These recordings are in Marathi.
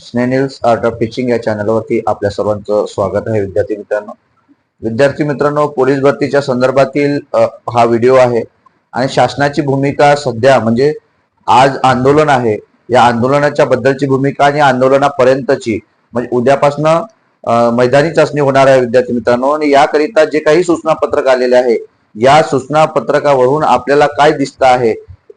स्नेनिल्स आर्ट ऑफ टीचिंग या चॅनलवरती आपल्या सर्वांचं स्वागत आहे विद्यार्थी मित्रांनो. विद्यार्थी मित्रांनो पोलीस भरतीच्या संदर्भातील हा व्हिडिओ आहे आणि शासनाची भूमिका सध्या म्हणजे आज आंदोलन आहे. या आंदोलनाच्या बद्दलची भूमिका आणि आंदोलनापर्यंतची म्हणजे उद्यापासनं मैदानी चाचणी होणार आहे विद्यार्थी मित्रांनो आणि याकरिता जे काही सूचना पत्रक आलेले आहे या सूचना पत्रकावरून आपल्याला काय दिसतं आहे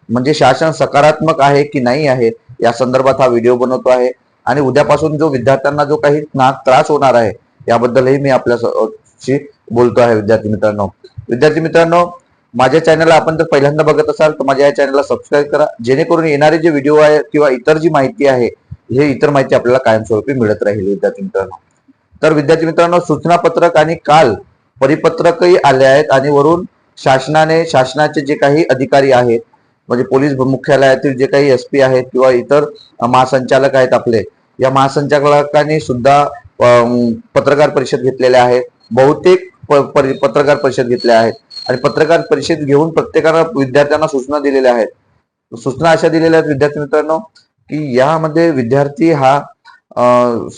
म्हणजे शासन सकारात्मक आहे की नाही आहे या संदर्भात हा व्हिडिओ बनवतो आहे. आणि उद्यापासून जो विद्यार्थ्यांना जो काही ना त्रास होणार आहे याबद्दलही मी आपल्याशी बोलतो आहे विद्यार्थी मित्रांनो. विद्यार्थी मित्रांनो माझ्या चॅनलला आपण जर पहिल्यांदा बघत असाल तर माझ्या या चॅनलला सबस्क्राईब करा. जेणेकरून येणारे जे व्हिडिओ आहे किंवा इतर जी माहिती आहे हे इतर माहिती आपल्याला कायमस्वरूपी मिळत राहील विद्यार्थी मित्रांनो. तर विद्यार्थी मित्रांनो सूचना पत्रक आणि काल परिपत्रकही आले आहेत आणि वरून शासनाने शासनाचे जे काही अधिकारी आहेत म्हणजे पोलीस मुख्यालयातील जे काही एस पी आहेत किंवा इतर महासंचालक आहेत आपले या महासंचालकांनी सुद्धा पत्रकार परिषद घेतलेल्या आहेत. बहुतेक परि- पत्रकार परिषद घेतल्या आहेत. आणि पत्रकार परिषद घेऊन प्रत्येकाला विद्यार्थ्यांना सूचना दिलेल्या आहेत. सूचना अशा दिलेल्या आहेत विद्यार्थी मित्रांनो की यामध्ये विद्यार्थी हा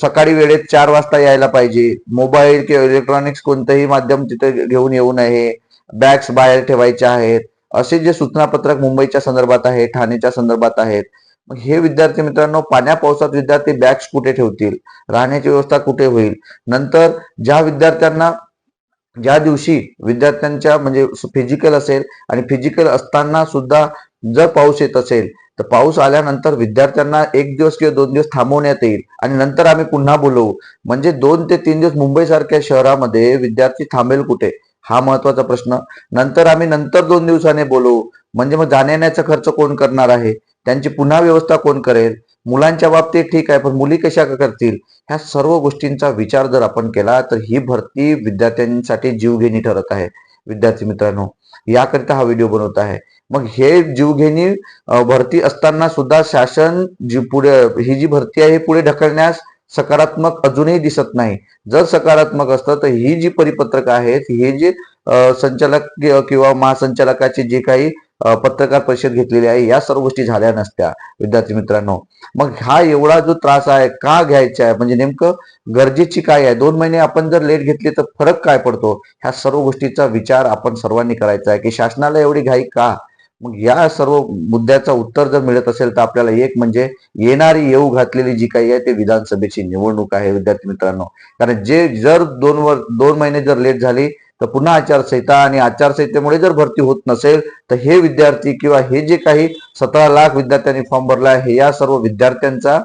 सकाळी वेळेत चार वाजता यायला पाहिजे. मोबाईल किंवा इलेक्ट्रॉनिक्स कोणतंही माध्यम तिथे घेऊन येऊ नये. बॅग्स बाहेर ठेवायच्या आहेत. असे जे सूचना पत्रक मुंबईच्या संदर्भात आहे ठाणेच्या संदर्भात आहेत मग हे विद्यार्थी मित्रांनो पाण्या पावसात विद्यार्थी बॅग्स कुठे ठेवतील? राहण्याची व्यवस्था कुठे होईल? नंतर ज्या विद्यार्थ्यांना ज्या दिवशी विद्यार्थ्यांच्या म्हणजे फिजिकल असेल आणि फिजिकल असताना सुद्धा जर पाऊस येत असेल तर पाऊस आल्यानंतर विद्यार्थ्यांना एक दिवस किंवा दोन दिवस थांबवण्यात येईल. आणि नंतर आम्ही पुन्हा बोलवू. म्हणजे दोन ते तीन दिवस मुंबईसारख्या शहरामध्ये विद्यार्थी थांबेल कुठे? हा महत्त्वाचा प्रश्न. नंतर आम्ही नंतर दोन दिवसाने बोलवू. म्हणजे मग जाण्याचा खर्च कोण करणार आहे? त्यांची पुन्हा व्यवस्था कोण करेल? मुलांच्या बाबतीत ठीक आहे पण मुली कशा करतील? ह्या सर्व गोष्टींचा विचार जर आपण केला तर ही भरती विद्यार्थ्यांसाठी जीवघेणी ठरत आहे. विद्यार्थी मित्रांनो याकरिता हा व्हिडिओ बनवत आहे. मग हे जीवघेणी भरती असताना सुद्धा शासन जी पुढे ही जी भरती आहे पुढे ढकलण्यास सकारात्मक अजूनही दिसत नाही. जर सकारात्मक असतं तर ही जी परिपत्रक आहेत हे जे संचालक किंवा महासंचालकाचे जे काही पत्रकार परिषद घेतलेली आहे. या सर्व गोष्टी झाल्या नसत्या विद्यार्थी मित्रांनो. मग हा एवढा जो त्रास आहे का घ्यायचा आहे? म्हणजे नेमकं गरजेची काय आहे? दोन महिने आपण जर लेट घेतली तर फरक काय पडतो? ह्या सर्व गोष्टीचा विचार आपण सर्वांनी करायचा आहे. की शासनाला एवढी घाई का? मग या सर्व मुद्द्याचं उत्तर जर मिळत असेल तर आपल्याला एक म्हणजे येणारी येऊ घातलेली जी काही आहे ते विधानसभेची निवडणूक आहे विद्यार्थी मित्रांनो. कारण जे जर दोन वर दोन महिने जर लेट झाली तर पुन्हा आचारसंहिता आणि आचारसंहितेमुळे जर भरती होत नसेल तर हे विद्यार्थी किंवा हे जे काही सतरा लाख विद्यार्थ्यांनी फॉर्म भरला आहे या सर्व विद्यार्थ्यांचा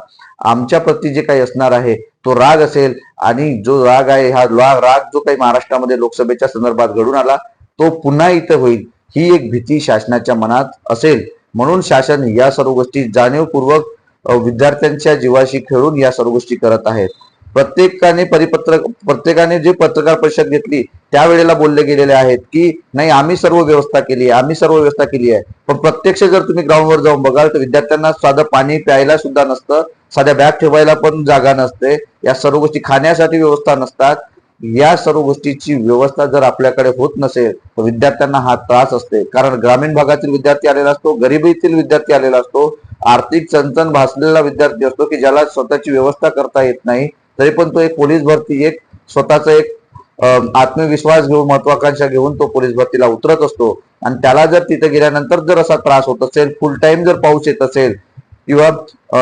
आमच्या प्रती जे काही असणार आहे तो राग असेल आणि जो राग आहे हा ला- राग जो काही महाराष्ट्रामध्ये लोकसभेच्या संदर्भात घडून आला तो पुन्हा इथं होईल. ही एक भीती शासनाच्या मनात असेल. म्हणून शासन या सर्व गोष्टी जाणीवपूर्वक विद्यार्थ्यांच्या जीवाशी खेळून या सर्व गोष्टी करत आहेत. प्रत्येकाने परिपत्रक प्रत्येकाने जे पत्रकार परिषद घेतली त्यावेळेला बोलले गेलेले आहेत की नाही आम्ही सर्व व्यवस्था केली आहे आम्ही सर्व व्यवस्था केली आहे. पण प्रत्यक्ष जर तुम्ही ग्राउंडवर जाऊन बघाल तर विद्यार्थ्यांना साधं पाणी प्यायला सुद्धा नसतं साध्या बॅग ठेवायला पण जागा नसते. या सर्व गोष्टी खाण्यासाठी व्यवस्था नसतात. या सर्व गोष्टीची व्यवस्था जर आपल्याकडे होत नसेल तर विद्यार्थ्यांना हा त्रास असते. कारण ग्रामीण भागातील विद्यार्थी आलेला असतो गरिबीतील विद्यार्थी आलेला असतो. आर्थिक चणचण भासलेला विद्यार्थी असतो की ज्याला स्वतःची व्यवस्था करता येत नाही. तरी पण तो एक पोलीस भरती एक स्वतःचा एक आत्मविश्वास घेऊन महत्वाकांक्षा घेऊन तो पोलीस भरतीला उतरत असतो. आणि त्याला जर तिथे गेल्यानंतर जर असा त्रास होत असेल फुल टाइम जर पाऊस येत असेल किंवा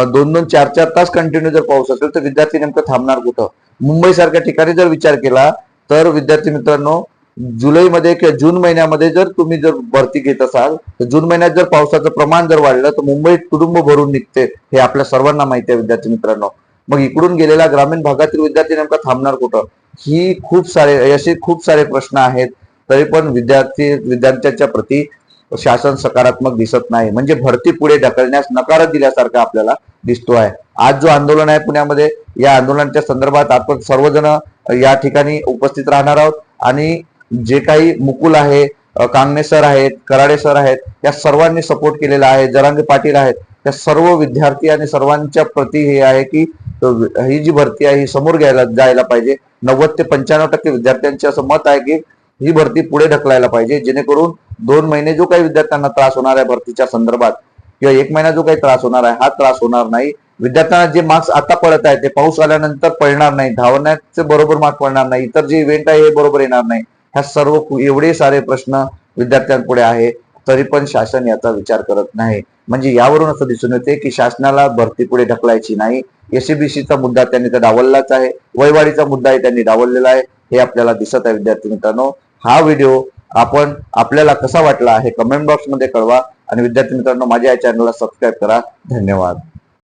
दोन दोन चार चार तास कंटिन्यू जर पाऊस असेल तर विद्यार्थी नेमकं थांबणार कुठं? मुंबई सारख्या ठिकाणी जर विचार केला तर विद्यार्थी मित्रांनो जुलैमध्ये किंवा जून महिन्यामध्ये जर तुम्ही जर भरती घेत असाल तर जून महिन्यात जर पावसाचं प्रमाण जर वाढलं तर मुंबईत कुटुंब भरून निघते हे आपल्या सर्वांना माहिती आहे विद्यार्थी मित्रांनो. मग इकडून गेलेला ग्रामीण भागातील विद्यार्थी नेमका थांबणार कुठं? ही खूप सारे असे खूप सारे प्रश्न आहेत. तरी पण विद्यार्थी विद्यार्थ्यांच्या प्रती शासन सकारात्मक दिसत नाही. म्हणजे भरती पुढे ढकलण्यास नकार दिल्यासारखा आपल्याला दिसतो आहे. आज जो आंदोलन आहे पुण्यामध्ये या आंदोलनाच्या संदर्भात आपण सर्वजण या ठिकाणी उपस्थित राहणार आहोत. आणि जे काही मुकुल आहे कांगणे सर आहेत कराडे सर आहेत या सर्वांनी सपोर्ट केलेला आहे जरांगे पाटील आहेत त्या सर्व विद्यार्थी आणि सर्वांच्या प्रती हे आहे की ही जी भरती आहे ही समोर घ्यायला जायला पाहिजे. नव्वद ते पंच्याण्णव टक्के विद्यार्थ्यांचे असं मत आहे की ही भरती पुढे ढकलायला पाहिजे. जेणेकरून दोन महिने जो काही विद्यार्थ्यांना त्रास होणार आहे भरतीच्या संदर्भात किंवा एक महिना जो काही त्रास होणार आहे हा त्रास होणार नाही. विद्यार्थ्यांना जे मार्क्स आता पडत आहे ते पाऊस आल्यानंतर पडणार नाही धावण्याचे बरोबर मार्क पडणार नाही इतर जे इव्हेंट आहे हे बरोबर येणार नाही. ह्या सर्व एवढे सारे प्रश्न विद्यार्थ्यांपुढे आहे तरी पण शासन याचा विचार करत नाही. म्हणजे यावरून असं दिसून येते की शासनाला भरती पुढे ढकलायची नाही. एसीबीसीचा मुद्दा त्यांनी तर डावललाच आहे. वयवाढीचा मुद्दाही त्यांनी डावललेला आहे. हे आपल्याला दिसत आहे विद्यार्थी मित्रांनो. हा व्हिडिओ आपण आपल्याला कसा वाटला हे कमेंट बॉक्समध्ये कळवा. आणि विद्यार्थी मित्रांनो माझ्या या चॅनलला सबस्क्राईब करा. धन्यवाद.